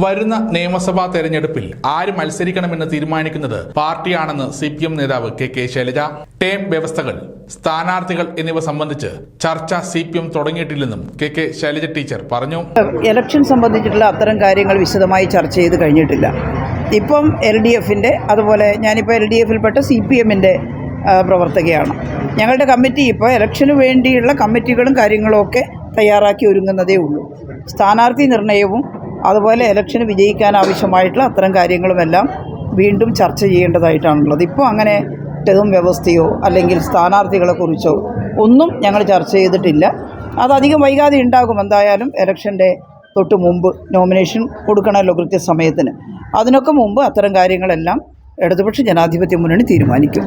വരുന്ന നിയമസഭാ തെരഞ്ഞെടുപ്പിൽ ആര് മത്സരിക്കണമെന്ന് തീരുമാനിക്കുന്നത് പാർട്ടിയാണെന്ന് സി പി എം നേതാവ് കെ കെ ശൈലജ ടേം വ്യവസ്ഥകൾ സ്ഥാനാർത്ഥികൾ എന്നിവ സംബന്ധിച്ച് ചർച്ച സി പി എം തുടങ്ങിയിട്ടില്ലെന്നും കെ കെ ശൈലജ ടീച്ചർ പറഞ്ഞു. ഇലക്ഷൻ സംബന്ധിച്ചിട്ടുള്ള അത്തരം കാര്യങ്ങൾ വിശദമായി ചർച്ച ചെയ്ത് കഴിഞ്ഞിട്ടില്ല. ഇപ്പം എൽ ഡി എഫിന്റെ അതുപോലെ ഞാനിപ്പോൾ എൽ ഡി എഫിൽപ്പെട്ട സി പി എമ്മിന്റെ പ്രവർത്തകയാണ്. ഞങ്ങളുടെ കമ്മിറ്റി ഇപ്പോൾ ഇലക്ഷന് വേണ്ടിയുള്ള കമ്മിറ്റികളും കാര്യങ്ങളും ഒക്കെ തയ്യാറാക്കി ഒരുങ്ങുന്നതേ ഉള്ളൂ. സ്ഥാനാർത്ഥി നിർണയവും അതുപോലെ ഇലക്ഷന് വിജയിക്കാൻ ആവശ്യമായിട്ടുള്ള അത്തരം കാര്യങ്ങളുമെല്ലാം വീണ്ടും ചർച്ച ചെയ്യേണ്ടതായിട്ടാണുള്ളത്. ഇപ്പോൾ അങ്ങനെ ടേം വ്യവസ്ഥയോ അല്ലെങ്കിൽ സ്ഥാനാർത്ഥികളെക്കുറിച്ചോ ഒന്നും ഞങ്ങൾ ചർച്ച ചെയ്തിട്ടില്ല. അതധികം വൈകാതെ ഉണ്ടാകും എന്തായാലും ഇലക്ഷന്റെ തൊട്ട് മുമ്പ് നോമിനേഷൻ കൊടുക്കണമല്ലോ കൃത്യസമയത്തിന്. അതിനൊക്കെ മുമ്പ് അത്തരം കാര്യങ്ങളെല്ലാം ഇടതുപക്ഷ ജനാധിപത്യ മുന്നണി തീരുമാനിക്കും.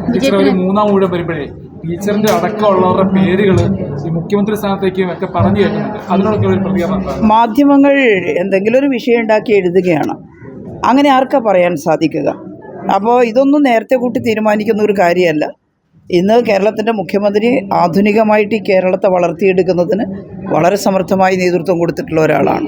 മൂന്നാം ഊഴം വരുമ്പോഴേ ടീച്ചറിന്റെ അടക്കമുള്ളവരുടെ പേരുകൾ ഈ മുഖ്യമന്ത്രി സ്ഥാനത്തേക്കും ഒക്കെ പറഞ്ഞു അതിനോടൊക്കെ ഒരു പ്രതികരണം മാധ്യമങ്ങൾ എന്തെങ്കിലും ഒരു വിഷയം ഉണ്ടാക്കി എഴുതുകയാണ്. അങ്ങനെ ആർക്കാ പറയാൻ സാധിക്കുക? അപ്പോൾ ഇതൊന്നും നേരത്തെ കൂട്ടി തീരുമാനിക്കുന്ന ഒരു കാര്യമല്ല. ഇന്ന് കേരളത്തിന്റെ മുഖ്യമന്ത്രി ആധുനികമായിട്ട് ഈ കേരളത്തെ വളർത്തിയെടുക്കുന്നതിന് വളരെ സമർത്ഥമായി നേതൃത്വം കൊടുത്തിട്ടുള്ള ഒരാളാണ്.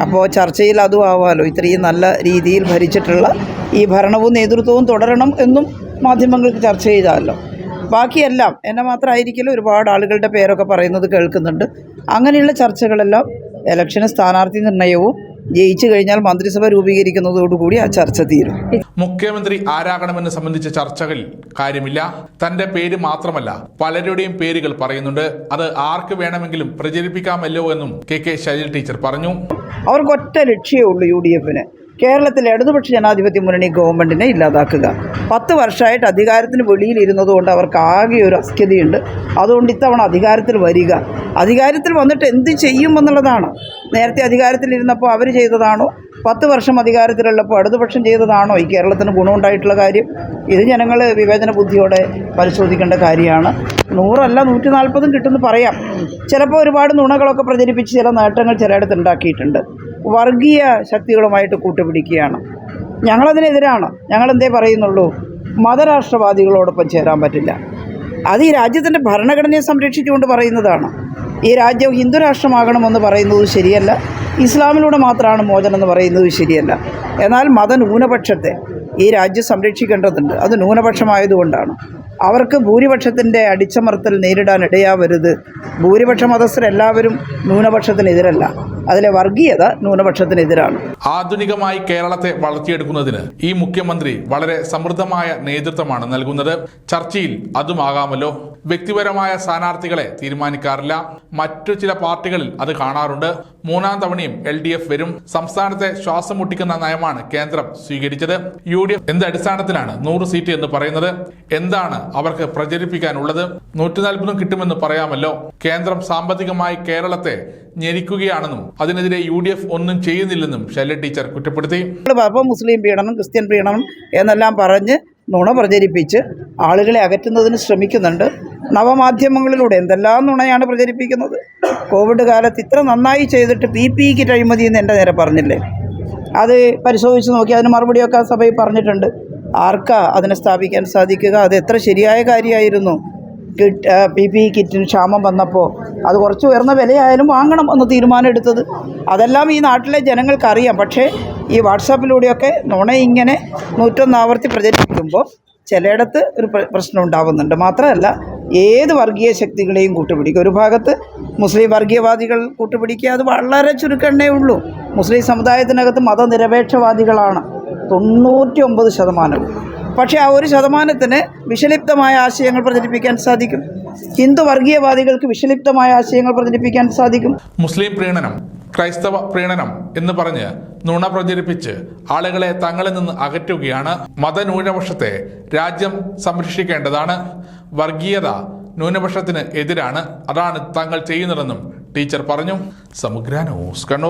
അപ്പോൾ ചർച്ചയിൽ അതും ആവാമല്ലോ. ഇത്രയും നല്ല രീതിയിൽ ഭരിച്ചിട്ടുള്ള ഈ ഭരണവും നേതൃത്വവും തുടരണം എന്നും മാധ്യമങ്ങൾക്ക് ചർച്ച ചെയ്താലോ? ബാക്കിയെല്ലാം എന്നെ മാത്രമായിരിക്കില്ല ഒരുപാട് ആളുകളുടെ പേരൊക്കെ പറയുന്നത് കേൾക്കുന്നുണ്ട്. അങ്ങനെയുള്ള ചർച്ചകളെല്ലാം ഇലക്ഷന് സ്ഥാനാർത്ഥി നിർണയവും ജയിച്ചു കഴിഞ്ഞാൽ മന്ത്രിസഭ രൂപീകരിക്കുന്നതോടുകൂടി ആ ചർച്ച തീരും. മുഖ്യമന്ത്രി ആരാകണമെന്ന് സംബന്ധിച്ച ചർച്ചകളിൽ കാര്യമില്ല. തന്റെ പേര് മാത്രമല്ല പലരുടെയും പേരുകൾ പറയുന്നുണ്ട്. അത് ആർക്ക് വേണമെങ്കിലും പ്രചരിപ്പിക്കാമല്ലോ എന്നും കെ കെ ശൈലജ ടീച്ചർ പറഞ്ഞു. അവർക്ക് ഒറ്റ ലക്ഷ്യമേ ഉള്ളൂ യു ഡി എഫിന് കേരളത്തിലെ ഇടതുപക്ഷ ജനാധിപത്യ മുന്നണി ഗവൺമെന്റിനെ ഇല്ലാതാക്കുക. പത്ത് വർഷമായിട്ട് അധികാരത്തിന് വെളിയിൽ ഇരുന്നതുകൊണ്ട് അവർക്ക് ആകെ ഒരു അസ്ഥ്യതയുണ്ട് അതുകൊണ്ട് ഇത്തവണ അധികാരത്തിൽ വരിക. അധികാരത്തിൽ വന്നിട്ട് എന്ത് ചെയ്യുമെന്നുള്ളതാണ് നേരത്തെ അധികാരത്തിലിരുന്നപ്പോൾ അവർ ചെയ്തതാണോ? പത്ത് വർഷം അധികാരത്തിലുള്ളപ്പോൾ ഇടതുപക്ഷം ചെയ്തതാണോ? ഈ കേരളത്തിന് ഗുണമുണ്ടായിട്ടുള്ള കാര്യം. ഇത് ജനങ്ങൾ വിവേചന ബുദ്ധിയോടെ പരിശോധിക്കേണ്ട കാര്യമാണ്. നൂറല്ല നൂറ്റി നാൽപ്പതും കിട്ടുമെന്ന് പറയാം. ചിലപ്പോൾ ഒരുപാട് നുണകളൊക്കെ പ്രചരിപ്പിച്ച് ചില നേട്ടങ്ങൾ ചിലയിടത്ത് ഉണ്ടാക്കിയിട്ടുണ്ട്. വർഗീയ ശക്തികളുമായിട്ട് കൂട്ടുപിടിക്കുകയാണ്. ഞങ്ങളതിനെതിരാണ്. ഞങ്ങളെന്തേ പറയുന്നുള്ളൂ? മതരാഷ്ട്രവാദികളോടൊപ്പം ചേരാൻ പറ്റില്ല. അത് ഈ രാജ്യത്തിന്റെ ഭരണഘടനയെ സംരക്ഷിച്ചുകൊണ്ട് പറയുന്നതാണ്. ഈ രാജ്യം ഹിന്ദു രാഷ്ട്രമാകണമെന്ന് പറയുന്നത് ശരിയല്ല. ഇസ്ലാമിലൂടെ മാത്രമാണ് മോചനം എന്ന് പറയുന്നത് ശരിയല്ല. എന്നാൽ മത ന്യൂനപക്ഷത്തെ ഈ രാജ്യം സംരക്ഷിക്കേണ്ടതുണ്ട്. അത് ന്യൂനപക്ഷമായതുകൊണ്ടാണ്. അവർക്ക് ഭൂരിപക്ഷത്തിന്റെ അടിച്ചമർത്തൽ നേരിടാൻ ഇടയാവരുത്. ഭൂരിപക്ഷ മതസ്ഥരെല്ലാവരും ന്യൂനപക്ഷത്തിനെതിരല്ല. അതിലെ വർഗീയത ന്യൂനപക്ഷത്തിനെതിരാണ്. ആധുനികമായി കേരളത്തെ വളർത്തിയെടുക്കുന്നതിന് ഈ മുഖ്യമന്ത്രി വളരെ സമൃദ്ധമായ നേതൃത്വമാണ് നൽകുന്നത്. ചർച്ചയിൽ അതുമാകാമല്ലോ. വ്യക്തിപരമായ സ്ഥാനാർത്ഥികളെ തീരുമാനിക്കാറില്ല. മറ്റു ചില പാർട്ടികളിൽ അത് കാണാറുണ്ട്. മൂന്നാം തവണയും എൽ ഡി എഫ് വരും. സംസ്ഥാനത്തെ ശ്വാസം മുട്ടിക്കുന്ന നയമാണ് കേന്ദ്രം സ്വീകരിച്ചത്. യു ഡി എഫ് എന്ത് അടിസ്ഥാനത്തിലാണ് നൂറ് സീറ്റ് എന്ന് പറയുന്നത്? എന്താണ് അവർക്ക് പ്രചരിപ്പിക്കാനുള്ളത്? നൂറ്റി നാൽപ്പതും കിട്ടുമെന്ന് പറയാമല്ലോ. കേന്ദ്രം സാമ്പത്തികമായി കേരളത്തെ ഞെരിക്കുകയാണെന്നും അതിനെതിരെ യു ഡി എഫ് ഒന്നും ചെയ്യുന്നില്ലെന്നും ശൈല ടീച്ചർ കുറ്റപ്പെടുത്തി. അപ്പോൾ മുസ്ലിം പീഡനം ക്രിസ്ത്യൻ പീഡനം എന്നെല്ലാം പറഞ്ഞ് നുണ പ്രചരിപ്പിച്ച് ആളുകളെ അകറ്റുന്നതിന് ശ്രമിക്കുന്നുണ്ട്. നവമാധ്യമങ്ങളിലൂടെ എന്തെല്ലാം നുണയാണ് പ്രചരിപ്പിക്കുന്നത്? കോവിഡ് കാലത്ത് ഇത്ര നന്നായി ചെയ്തിട്ട് പി പി കിറ്റ് അഴിമതി എന്ന് എന്റെ നേരെ പറഞ്ഞില്ലേ? അത് പരിശോധിച്ച് നോക്കി അതിന് മറുപടിയൊക്കെ സഭയിൽ പറഞ്ഞിട്ടുണ്ട്. ആർക്കാ അതിനെ സ്ഥാപിക്കാൻ സാധിക്കുക? അത് എത്ര ശരിയായ കാര്യമായിരുന്നു? കിറ്റ് പി പി കിറ്റിന് ക്ഷാമം വന്നപ്പോൾ അത് കുറച്ച് ഉയർന്ന വിലയായാലും വാങ്ങണം എന്ന് തീരുമാനമെടുത്തത്. അതെല്ലാം ഈ നാട്ടിലെ ജനങ്ങൾക്കറിയാം. പക്ഷേ ഈ വാട്സാപ്പിലൂടെയൊക്കെ നുണ ഇങ്ങനെ നൂറ്റൊന്ന് ആവർത്തി പ്രചരിപ്പിക്കുമ്പോൾ ചിലയിടത്ത് ഒരു പ്രശ്നം ഉണ്ടാവുന്നുണ്ട്. മാത്രമല്ല ഏത് വർഗീയ ശക്തികളെയും കൂട്ടുപിടിക്കുക ഒരു ഭാഗത്ത് മുസ്ലിം വർഗീയവാദികൾ കൂട്ടുപിടിക്കുക അത് വളരെ ചുരുക്കണ്ണേ ഉള്ളൂ. മുസ്ലിം സമുദായത്തിനകത്ത് മതനിരപേക്ഷവാദികളാണ്. തൊണ്ണൂറ്റി ഒമ്പത് ശതമാനവും. പക്ഷേ ആ ഒരു ശതമാനത്തിന് വിഷലിപ്തമായ ആശയങ്ങൾ പ്രചരിപ്പിക്കാൻ സാധിക്കും. ഹിന്ദു വർഗീയവാദികൾക്ക് വിഷലിപ്തമായ ആശയങ്ങൾ പ്രചരിപ്പിക്കാൻ സാധിക്കും. മുസ്ലിം പ്രീണനം ക്രൈസ്തവ പ്രീണനം എന്ന് പറഞ്ഞ് നുണ പ്രചരിപ്പിച്ച് ആളുകളെ തങ്ങളിൽ നിന്ന് അകറ്റുകയാണ് മതന്യൂനപക്ഷത്തെ രാജ്യം സംരക്ഷിക്കേണ്ടതാണ്. വർഗീയത ന്യൂനപക്ഷത്തിന് എതിരാണ്. അതാണ് തങ്ങൾ ചെയ്യുന്നതെന്നും ടീച്ചർ പറഞ്ഞു. സമഗ്ര ന്യൂസ് കണ്ണൂർ.